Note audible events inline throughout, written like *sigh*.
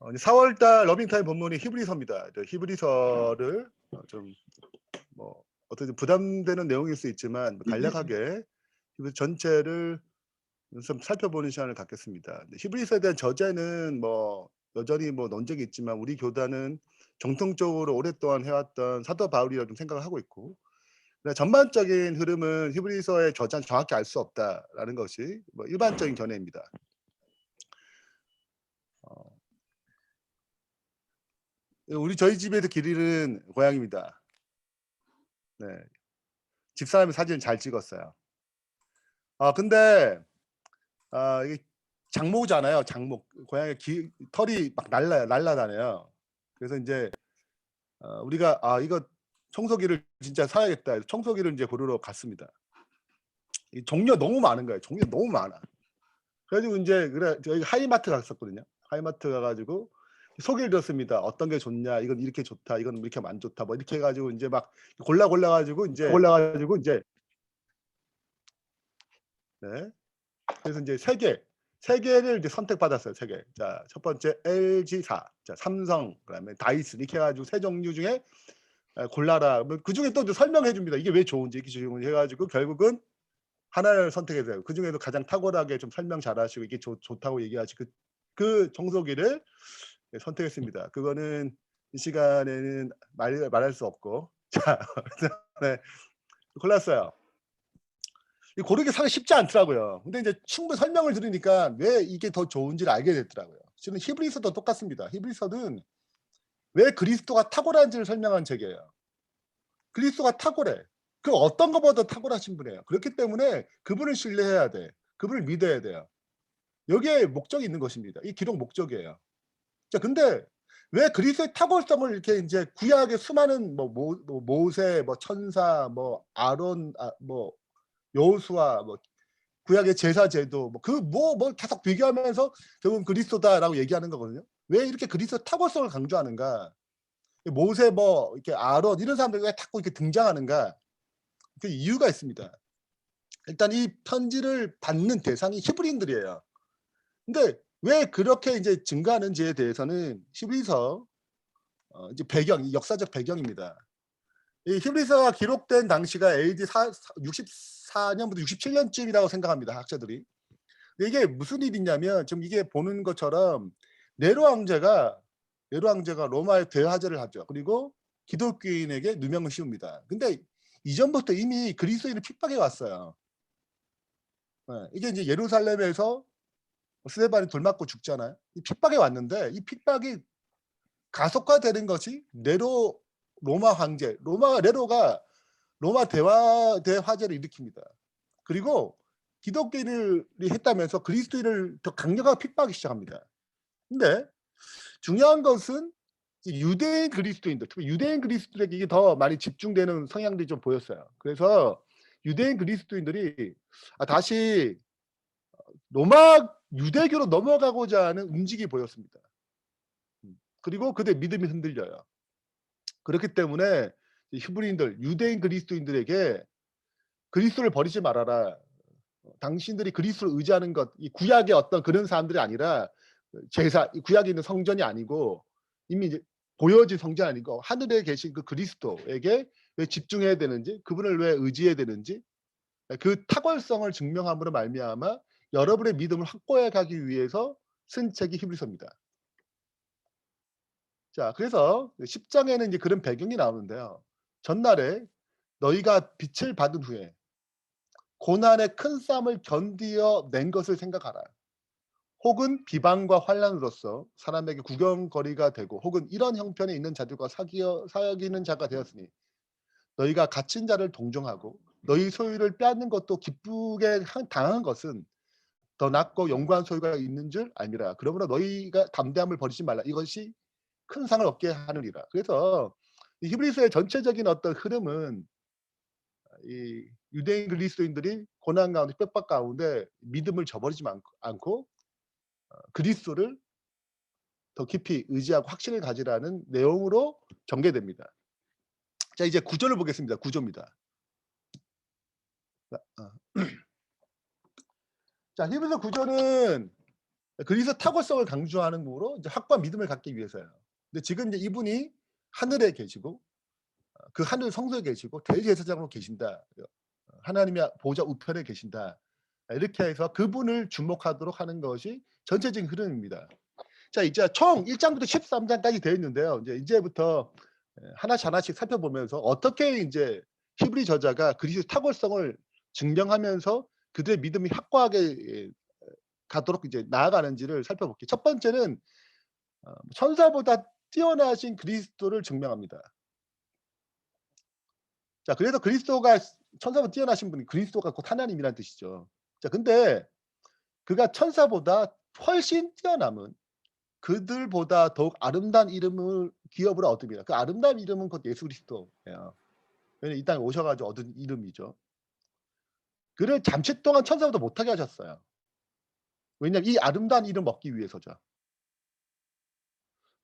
어, 4월달 러빙타임 본문이 히브리서입니다. 저 히브리서를 어, 좀뭐 어떻게 좀 부담되는 내용일 수 있지만 뭐 간략하게 히브리 전체를 좀 살펴보는 시간을 갖겠습니다. 히브리서에 대한 저자는 뭐 여전히 뭐 논쟁이 있지만 우리 교단은 정통적으로 오랫동안 해왔던 사도 바울이라고 좀 생각을 하고 있고 전반적인 흐름은 히브리서의 저자는 정확히 알 수 없다라는 것이 뭐 일반적인 견해입니다. 우리 저희 집에도 길이는 고양입니다. 네, 집사람이 사진을 잘 찍었어요. 아 근데 아 이게 장모잖아요. 장모 고양이 기, 털이 막 날라요, 날라다녀요. 그래서 이제 어, 우리가 아 이거 청소기를 진짜 사야겠다. 청소기를 이제 고르러 갔습니다. 이 종류 너무 많은 거예요. 종류 너무 많아. 그래가지고 이제 그래 저희 하이마트 갔었거든요. 하이마트 가가지고 소개를 들었습니다. 어떤 게 좋냐, 이건 이렇게 좋다, 이건 이렇게 하면 안 좋다, 뭐 이렇게 해가지고 이제 막 골라 골라 가지고 이제 골라 가지고 이제 네. 그래서 이제 세 개, 세 개를 이제 선택받았어요. 세 개. 자, 첫 번째 LG사, 자 삼성, 그다음에 다이슨 이렇게 해가지고 세 종류 중에 에, 골라라. 뭐그 중에 또 이제 설명해 줍니다. 이게 왜 좋은지 이렇게 좋은지 해가지고 결국은 하나를 선택해 줘요. 그 중에도 가장 탁월하게 좀 설명 잘하시고 이게 좋, 좋다고 얘기하시고 그, 그 네, 선택했습니다. 그거는 이 시간에는 말, 말할 수 없고 *laughs* 자, 네, 골랐어요. 이 고르기 상당히 쉽지 않더라고요. 근데 이제 충분히 설명을 들으니까 왜 이게 더 좋은지를 알게 됐더라고요. 지금 히브리서도 똑같습니다. 히브리서는 왜 그리스도가 탁월한지를 설명한 책이에요. 그리스도가 탁월해. 그 어떤 것보다 탁월하신 분이에요. 그렇기 때문에 그분을 신뢰해야 돼. 그분을 믿어야 돼요. 여기에 목적이 있는 것입니다. 이 기록 목적이에요. 자, 근데 왜 그리스도의 탁월성을 이렇게 이제 구약의 수많은 뭐 모, 뭐 모 세, 뭐 천사, 뭐 아론, 아, 뭐 여호수아, 뭐 구약의 제사 제도, 뭐 그뭐뭐 계속 비교하면서 결국은 그리스도다라고 얘기하는 거거든요. 왜 이렇게 그리스도 탁월성을 강조하는가? 모세 뭐 이렇게 아론 이런 사람들이 왜 자꾸 이렇게 등장하는가? 그 이유가 있습니다. 일단 이 편지를 받는 대상이 히브리인들이에요. 근데 왜 그렇게 이제 증가하는지에 대해서는 히브리서 어, 이제 배경, 역사적 배경입니다. 이 히브리서가 기록된 당시가 AD 64년부터 67년쯤이라고 생각합니다. 학자들이. 이게 무슨 일이냐면 지금 이게 보는 것처럼 네로 황제가 네로 황제가 로마에 대화제를 하죠. 그리고 기독교인에게 누명을 씌웁니다. 근데 이전부터 이미 그리스도인을 핍박해 왔어요. 네, 이게 이제 예루살렘에서 스데반이 돌 맞고 죽잖아요. 이 핍박에 왔는데 이 핍박이 가속화되는 것이 네로 로마 황제, 로마 네로가 로마 대화 대화제를 일으킵니다. 그리고 기독교인이 했다면서 그리스도인을 더 강력하게 핍박하기 시작합니다. 근데 중요한 것은 유대인 그리스도인들, 특히 유대인 그리스도인에게 이게 더 많이 집중되는 성향들이 좀 보였어요. 그래서 유대인 그리스도인들이 아, 다시 로마 유대교로 넘어가고자 하는 움직이 보였습니다. 음, 그리고 그들 믿음이 흔들려요. 그렇기 때문에 히브리인들, 유대인 그리스도인들에게 그리스도를 버리지 말아라. 당신들이 그리스도를 의지하는 것, 이 구약의 어떤 그런 사람들이 아니라 제사, 이 구약에 있는 성전이 아니고 이미 이제 보여진 성전 아니고 하늘에 계신 그 그리스도에게 왜 집중해야 되는지, 그분을 왜 의지해야 되는지, 그 탁월성을 증명함으로 말미암아 여러분의 믿음을 확보해 가기 위해서 쓴 책이 히브리서입니다. 자, 그래서 10장에는 이제 그런 배경이 나오는데요. 전날에 너희가 빛을 받은 후에 고난의 큰 싸움을 견디어 낸 것을 생각하라. 혹은 비방과 환란으로서 사람에게 구경거리가 되고 혹은 이런 형편에 있는 자들과 사귀어 사귀는 자가 되었으니 너희가 갇힌 자를 동정하고 너희 소유를 빼앗는 것도 기쁘게 당한 것은 더 낫고 영광한 소유가 있는 줄 알미라. 그러므로 너희가 담대함을 버리지 말라. 이것이 큰 상을 얻게 하느니라. 그래서 히브리서의 전체적인 어떤 흐름은 이 유대인 그리스도인들이 고난 가운데 핍박 가운데 믿음을 저버리지 않고 어, 그리스도를 더 깊이 의지하고 확신을 가지라는 내용으로 전개됩니다. 자 이제 구절을 보겠습니다. 구조입니다. *clears throat* 자, 히브리서 구절은 그리스도 탁월성을 강조하는 거로 이제 확고한 믿음을 갖기 위해서요. 근데 지금 이제 이분이 하늘에 계시고 어그 하늘 성소에 계시고 대제사장으로 계신다. 어 하나님의 보좌 우편에 계신다. 아 이렇게 해서 그분을 주목하도록 하는 것이 전체적인 흐름입니다. 자 이제 총 1 장부터 13 장까지 되어 있는데요. 이제 이제부터 예 하나씩 하나씩 살펴보면서 어떻게 인제 히브리 저자가 그리스도의 탁월성을 증명하면서 그들의 믿음이 확고하게 예 가도록 이제 나아가는지를 살펴볼게요. 첫 번째는 어 천사보다 뛰어나신 그리스도를 증명합니다. 자 그래서 그리스도가 천사보다 뛰어나신 분이 그리스도가 곧 하나님이라는 뜻이죠. 자 근데 그가 천사보다 훨씬 뛰어남은 그들보다 더욱 아름다운 이름을 기업으로 얻음이라. 그 아름다운 이름은 곧 예수 그리스도예요. 왜냐면 이 땅에 오셔 가지고 얻은 이름이죠. 그를 잠시 동안 천사보다 못하게 하셨어요. 왜냐면 이 아름다운 이름 얻기 위해서죠.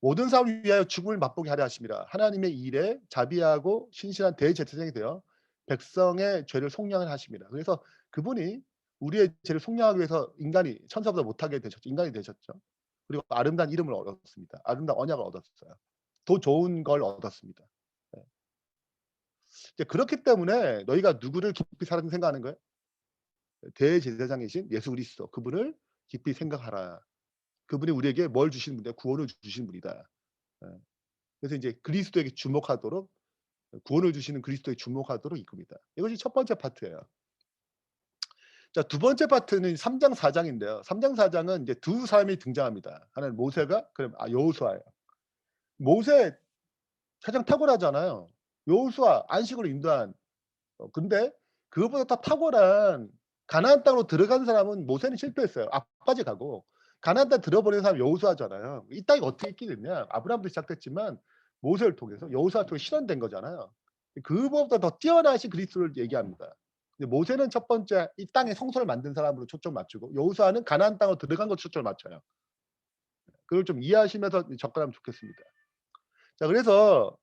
모든 사람을 위하여 죽음을 맛보게 하려 하심이라. 하나님의 일에 자비하고 신실한 대제사장이 되어 백성의 죄를 속량을 하심이라. 그래서 그분이 우리의 죄를 속량하기 위해서 인간이 천사보다 못하게 되셨죠. 인간이 되셨죠. 그리고 아름다운 이름을 얻었습니다. 아름다운 언약을 얻었어요. 더 좋은 걸 얻었습니다. 예. 이제 그렇기 때문에 너희가 누구를 깊이 사랑하는지 생각하는 거예요? 대제사장이신 예수 그리스도 그분을 깊이 생각하라. 그분이 우리에게 뭘 주시는 분이다? 구원을 주시는 분이다. 예. 그래서 인제 그리스도에게 주목하도록 구원을 주시는 그리스도에 주목하도록 이끕니다. 이것이 첫 번째 파트예요. 자 두 번째 파트는 3장 4 장인데요. 3장 4 장은 이제 두 사람이 등장합니다. 하나는 모세가 그다음에 아 여호수아예요. 모세 가장 탁월하잖아요. 여호수아 안식으로 인도한 어 근데 그것보다 더 탁월한 가나안 땅으로 들어간 사람은 모세는 실패했어요. 앞까지 가고 가나안 땅 들어보낸 사람이 여호수아잖아요. 이 땅이 어떻게 있게 됐냐? 아브라함부터 시작됐지만 모세를 통해서 여호수아를 통해 실현된 거잖아요. 그보다 더 뛰어나신 그리스도를 얘기합니다. 근데 모세는 첫 번째 이 땅에 성소를 만든 사람으로 초점 맞추고 여호수아는 가나안 땅으로 들어간 것에 초점을 맞춰요. 그걸 좀 이해하시면서 접근하면 좋겠습니다. 자 그래서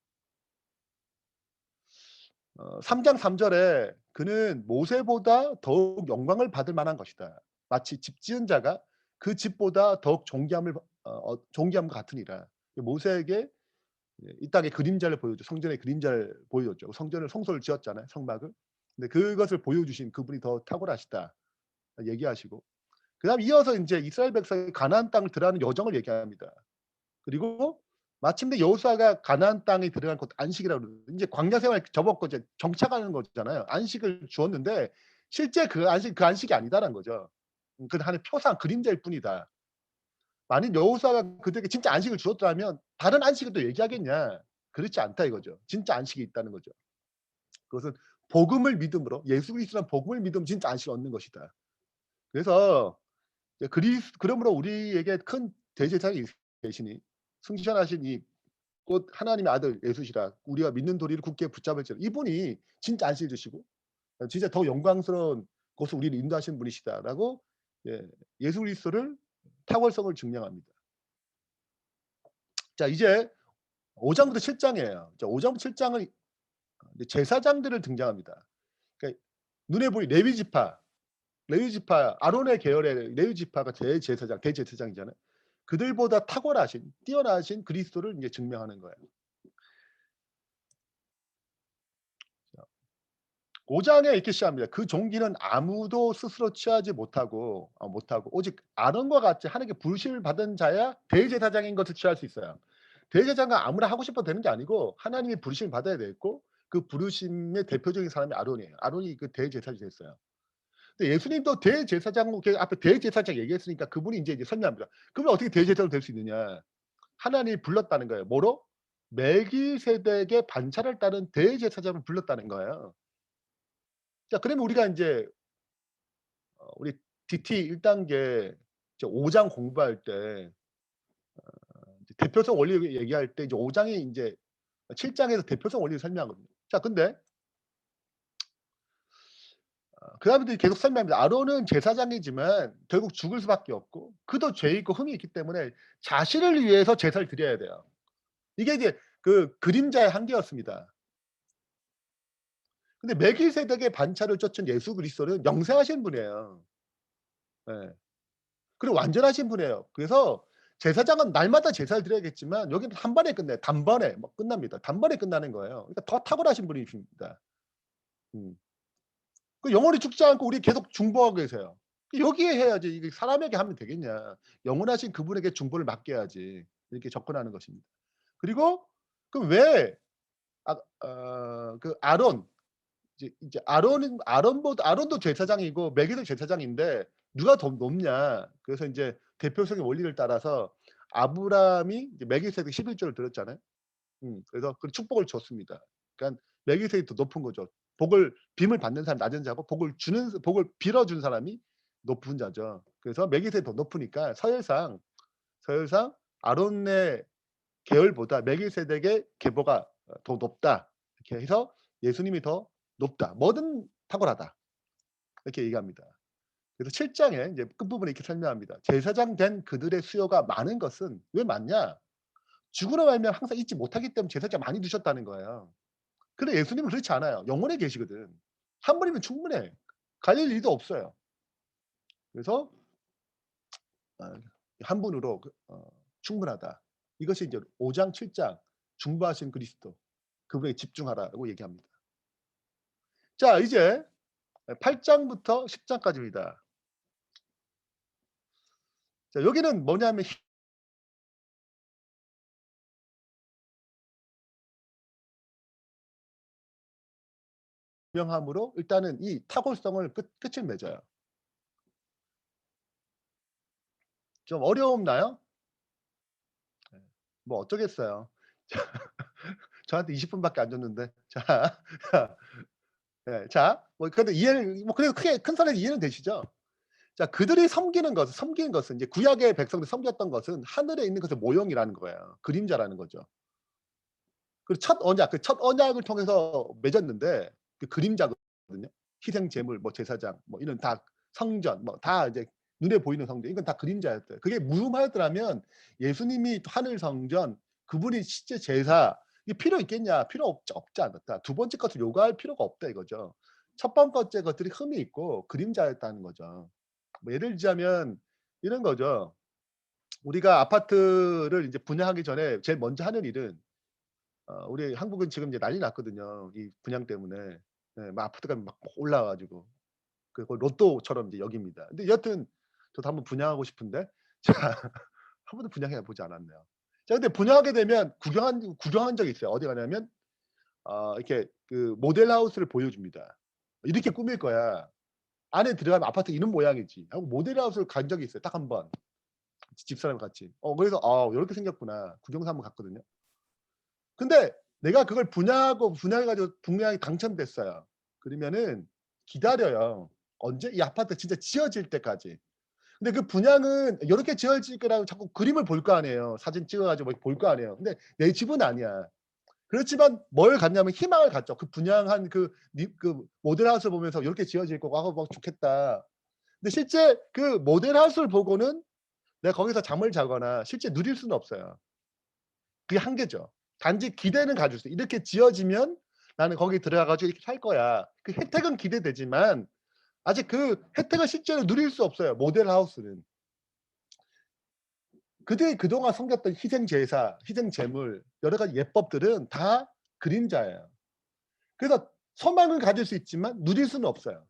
어 3장 3 절에 그는 모세보다 더욱 영광을 받을 만한 것이다. 마치 집 지은 자가 그 집보다 더욱 존귀함을 어 존귀함과 같으니라. 모세에게 예이 땅의 그림자를 보여줘 성전의 그림자를 보여줬죠. 성전을 성소를 지었잖아요, 성막을. 근데 그것을 보여주신 그분이 더 탁월하시다 얘기하시고 그다음 이어서 인제 이스라엘 백성이 가나안 땅을 들어가는 여정을 얘기합니다. 그리고 마침내 여호수아가 가나안 땅에 들어간 곧 안식이라고 그러는데 인제 광야 생활 접었고 이제 정착하는 거잖아요. 안식을 주었는데 실제 그 안식 그 안식이 아니다라는 거죠. 음 그건 하나의 표상 그림자일 뿐이다. 만일 여호수아가 그들에게 진짜 안식을 주었더라면 다른 안식을 또 얘기하겠냐? 그렇지 않다 이거죠. 진짜 안식이 있다는 거죠. 그것은 복음을 믿음으로 예수 그리스도라는 복음을 믿으면 진짜 안식을 얻는 것이다. 그래서 이제 그리스 그러므로 우리에게 큰 대제사장이 계시니 승천하신 이 곧 하나님의 아들 예수시라 우리가 믿는 도리를 굳게 붙잡을지어다. 이분이 진짜 안식을 주시고 어 진짜 더 영광스러운 곳으로 우리를 인도하시는 분이시다라고 예 예수 그리스도를 탁월성을 증명합니다. 자 이제 5 장부터 7 장이에요. 자 5 장부터 7 장은 이제 제사장들을 등장합니다. 그러니까 눈에 보이 레위 지파, 레위 지파 아론의 계열의 레위 지파가 대제사장, 대제사장이잖아요. 그들보다 탁월하신 뛰어나신 그리스도를 이제 증명하는 거예요. 자5 장에 이렇게 시작합니다. 그 종기는 아무도 스스로 취하지 못하고 어 못하고 오직 아론과 같이 하나님께 부르심을 받은 자야 대제사장인 것을 취할 수 있어요. 대제사장은 아무나 하고 싶어도 되는 게 아니고 하나님의 부르심을 받아야 되겠고 그 부르심의 대표적인 사람이 아론이에요. 아론이 그 대제사장이 됐어요. 근데 예수님도 대제사장 그 앞에 대제사장 얘기했으니까 그분이 인제 이제 설명합니다. 그분이 어떻게 대제사장이 될수 있느냐? 하나님이 불렀다는 거예요. 뭐로? 멜기세덱의 반차를 따른 대제사장을 불렀다는 거예요. 자 그러면 우리가 인제 어 우리 DT 1 단계 이제 5장 공부할 때어 이제 대표성 원리 얘기할 때 이제 5 장이 인제 7 장에서 대표성 원리를 설명하거든요. 자 근데 어 그 다음에도 계속 설명합니다. 아론은 제사장이지만 결국 죽을 수밖에 없고 그도 죄 있고 흠이 있기 때문에 자신을 위해서 제사를 드려야 돼요. 이게 이제 그 그림자의 한계였습니다. 근데 멜기세덱의 반차를 쫓은 예수 그리스도는 영생하신 분이에요. 예. 그리고 완전하신 분이에요. 그래서 제사장은 날마다 제사를 드려야겠지만 여기는 한 번에 끝내 단번에 뭐 끝납니다. 단번에 끝나는 거예요. 그러니까 더 탁월하신 분이십니다. 음. 그 영원히 죽지 않고 우리 계속 중보하고 계세요. 여기에 해야지 이게 사람에게 하면 되겠냐. 영원하신 그분에게 중보를 맡겨야지. 이렇게 접근하는 것입니다. 그리고 그럼 왜아 어 그 아론 이제 이제 아론은 아론보다 아론도 제사장이고 멜기세덱 제사장인데 누가 더 높냐. 그래서 인제 대표성의 원리를 따라서 아브라함이 이제 멜기세덱 11조를 드렸잖아요. 음 그래서 그 축복을 줬습니다. 그러니까 멜기세덱이 더 높은 거죠. 복을 빔을 받는 사람이 낮은 자고 복을 주는 복을 빌어 준 사람이 높은 자죠. 그래서 멜기세덱이 더 높으니까 서열상 서열상 아론의 계열보다 멜기세덱의 계보가 어더 높다. 이렇게 해서 예수님이 더 높다. 뭐든 탁월하다. 이렇게 얘기합니다. 그래서 7 장에 인제 끝부분에 이렇게 설명합니다. 제사장 된 그들의 수요가 많은 것은 왜 많냐? 죽으러 말면 항상 잊지 못하기 때문에 제사장 많이 두셨다는 거예요. 근데 예수님은 그렇지 않아요. 영원에 계시거든. 한 분이면 충분해. 갈릴 일도 없어요. 그래서 어한 분으로 그어 충분하다. 이것이 이제 5장 7장 중보하신 그리스도 그분에 집중하라고 얘기합니다. 자 이제 예8 장부터 10 장까지입니다. 자 여기는 뭐냐면 명함으로 일단은 이 탁월성을 끝 끝을 맺어요. 좀 어려웠나요? 네. 뭐 어쩌겠어요. *laughs* 저한테 20 분밖에 안 줬는데. 자. *laughs* 네. 자 뭐 그래도 이해를 뭐 그래도 크게 큰 선에서 이해는 되시죠? 자 그들이 섬기는 것은 섬기는 것은 이제 구약의 백성들이 섬겼던 것은 하늘에 있는 것의 모형이라는 거예요. 그림자라는 거죠. 그첫 언약 그 첫 언약을 통해서 맺었는데 그 그림자거든요. 희생 제물 뭐 제사장 뭐 이런 다 성전 뭐 다 이제 눈에 보이는 성전 이건 다 그림자였대요. 그게 무음하였더라면 예수님이 하늘 성전 그분이 실제 제사 이게 필요 있겠냐? 필요 없 없지 않았다. 두 번째 것을 요구할 필요가 없다 이거죠. 첫 번째 것들이 흠이 있고 그림자였다는 거죠. 뭐 예를 들자면 이런 거죠. 우리가 아파트를 이제 분양하기 전에 제일 먼저 하는 일은 어 우리 한국은 지금 이제 난리 났거든요. 이 분양 때문에. 예막 아파트가 막 올라와 가지고. 그 로또처럼 이제 여깁니다. 근데 여하튼 저도 한번 분양하고 싶은데 *laughs* 자한 번도 분양해 보지 않았네요. 자 근데 분양하게 되면 구경한 구경한 적이 있어요. 어디 가냐면 어 이렇게 그 모델 하우스를 보여줍니다. "이렇게 꾸밀 거야. 안에 들어가면 아파트 이런 모양이지." 하고 모델 하우스를 간 적이 있어요. 딱1 번. 집사람이랑 같이. 어 그래서 '아 요렇게 생겼구나.' 구경사 한번 갔거든요. 근데 내가 그걸 분양하고 분양해 가지고 분양이 당첨됐어요. 그러면은 기다려요. 언제? 이 아파트 진짜 지어질 때까지. 근데 그 분양은 요렇게 지어질 거라고 자꾸 그림을 볼 거 아니에요. 사진 찍어 가지고 뭐볼거 아니에요. 근데 내 집은 아니야. 그렇지만 뭘 갖냐면 희망을 갖죠. 그 분양한 그니그 모델 하우스를 보면서 '요렇게 지어질 거고 아뭐 좋겠다.' 근데 실제 그 모델 하우스를 보고는 내가 거기서 잠을 자거나 실제 누릴 수는 없어요. 그게 한계죠. 단지 기대는 가질 수 있어요. '이렇게 지어지면 나는 거기 들어가 가지고 이렇게 살 거야.' 그 혜택은 기대되지만 아직 그 혜택을 실제로 누릴 수 없어요, 모델 하우스는. 그들이 그동안 섬겼던 희생 제사, 희생 제물 여러 가지 예법들은 다 그림자예요. 그래서 소망은 가질 수 있지만 누릴 수는 없어요.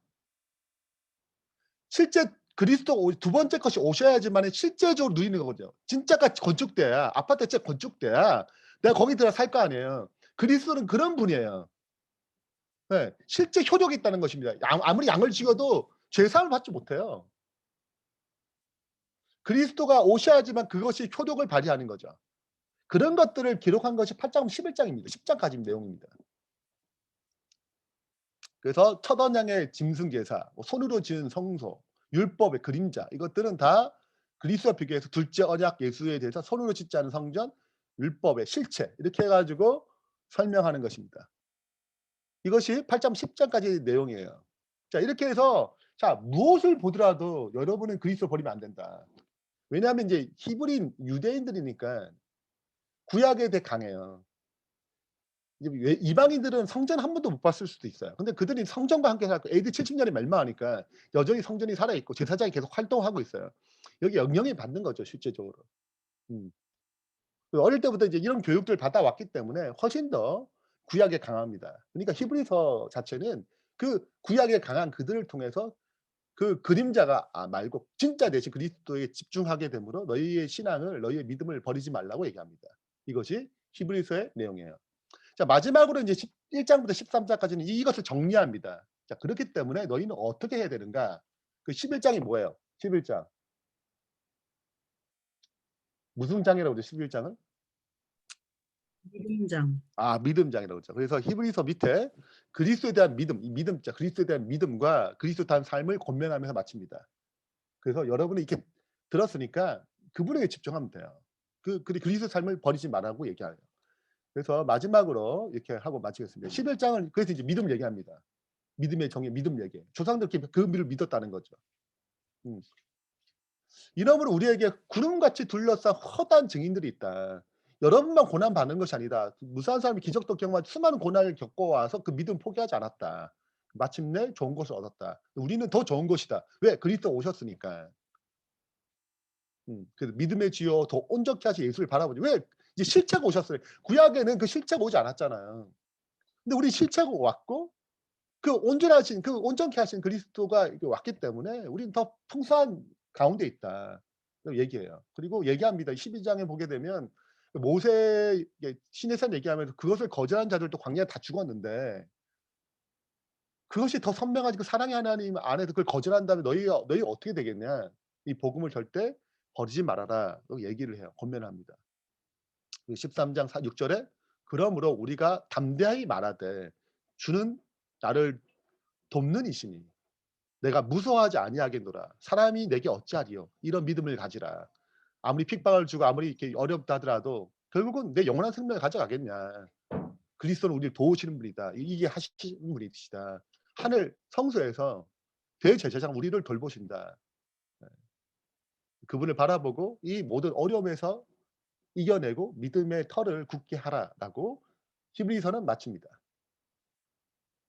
실제 그리스도가 오두 번째 것이 오셔야지만이 실제적으로 누리는 거거든요. 진짜가 건축돼야 아파트가 진짜 건축돼야 내가 거기 들어가 살거 아니에요. 그리스도는 그런 분이에요. 예. 실제 효력이 있다는 것입니다. 양 아무리 양을 지어도 죄 사함을 받지 못해요. 그리스도가 오셔야지만 그것이 효력을 발휘하는 거죠. 그런 것들을 기록한 것이 8 장부터 11 장입니다. 10 장까지 내용입니다. 그래서 첫 언약의 짐승 제사, 뭐 손으로 지은 성소, 율법의 그림자 이것들은 다 그리스도와 비교해서 둘째 언약 예수에 대해서 손으로 짓지 않은 성전, 율법의 실체 이렇게 해 가지고 설명하는 것입니다. 이것이 8장 10 장까지의 내용이에요. 자 이렇게 해서 자 무엇을 보더라도 여러분은 그리스도를 버리면 안 된다. 왜냐하면 인제 히브리인 유대인들이니까 구약에 되게 강해요. 이제 왜 이방인들은 성전 한 번도 못 봤을 수도 있어요. 근데 그들이 성전과 함께 살았고 AD 70 년에 멸망하니까 여전히 성전이 살아 있고 제사장이 계속 활동하고 있어요. 여기 영향이 받는 거죠 실제적으로. 음. 그 어릴 때부터 이제 이런 교육들을 받아왔기 때문에 훨씬 더 구약에 강합니다. 그러니까 히브리서 자체는 그 구약에 강한 그들을 통해서 그 그림자가 아 말고 진짜 대신 그리스도에 집중하게 되므로 너희의 신앙을 너희의 믿음을 버리지 말라고 얘기합니다. 이것이 히브리서의 내용이에요. 자 마지막으로 이제 11 장부터 13 장까지는 이것을 정리합니다. 자 그렇기 때문에 너희는 어떻게 해야 되는가? 그 11 장이 뭐예요? 11 장. 무슨 장이라고 그러죠 11 장은? 믿음장. 아 믿음장이라고 그러죠. 그래서 히브리서 밑에 그리스도에 대한 믿음, 이 믿음 자 그리스도에 대한 믿음과 그리스도에 삶을 권면하면서 마칩니다. 그래서 여러분이 이렇게 들었으니까 그분에게 집중하면 돼요. 그 그리 그리스도 삶을 버리지 말라고 얘기해요. 그래서 마지막으로 이렇게 하고 마치겠습니다. 11 장은 그래서 이제 믿음을 얘기합니다. 믿음의 정의, 믿음 얘기. 조상들 그 믿음을 믿었다는 거죠. 음. 이러므로 우리에게 구름같이 둘러싼 허다한 증인들이 있다. 여러분만 고난 받는 것이 아니다. 무수한 사람이 기적도 경험한 수많은 고난을 겪어와서 그 믿음 포기하지 않았다. 마침내 좋은 것을 얻었다. 우리는 더 좋은 것이다. 왜? 그리스도 오셨으니까. 음, 그래서 믿음의 지요 더 온전케 하신 예수를 바라보지. 왜? 이제 실체가 오셨어요. 구약에는 그 실체가 오지 않았잖아요. 근데 우리 실체가 왔고 그 온전하신 그 온전케 하신 그리스도가 왔기 때문에 우리는 더 풍성한 가운데 있다. 얘기해요. 그리고 얘기합니다. 12장에 보게 되면 모세 이게 신의 산 얘기하면서 그것을 거절한 자들도 광야에 다 죽었는데 그것이 더 선명하지 그 사랑의 하나님 안에서 그걸 거절한다면 너희 너희 어떻게 되겠냐? 이 복음을 절대 버리지 말아라. 얘기를 해요. 권면합니다. 13장 4, 6절에 그러므로 우리가 담대하게 말하되 주는 나를 돕는 이시니 내가 무서워하지 아니하겠노라. 사람이 내게 어찌하리요? 이런 믿음을 가지라. 아무리 핍박을 주고 아무리 이렇게 어렵다 하더라도 결국은 내 영원한 생명을 가져가겠냐. 그리스도는 우리를 도우시는 분이다. 이게 하시는 분이시다. 하늘 성소에서 대제사장 우리를 돌보신다. 네. 그분을 바라보고 이 모든 어려움에서 이겨내고 믿음의 털을 굳게 하라라고 히브리서는 마칩니다.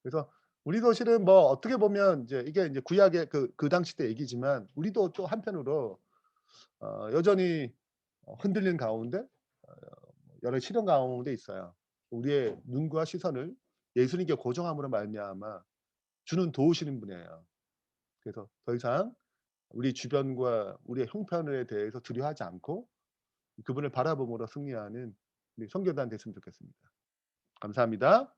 그래서 우리도 실은 뭐 어떻게 보면 이제 이게 이제 구약의 그, 그 당시 때 얘기지만 우리도 또 한편으로 어, 여전히 흔들리는 가운데 어, 여러 시련 가운데 있어요. 우리의 눈과 시선을 예수님께 고정함으로 말미암아 주는 도우시는 분이에요. 그래서 더 이상 우리 주변과 우리의 형편에 대해서 두려워하지 않고 그분을 바라봄으로 승리하는 우리 성교단 됐으면 좋겠습니다. 감사합니다.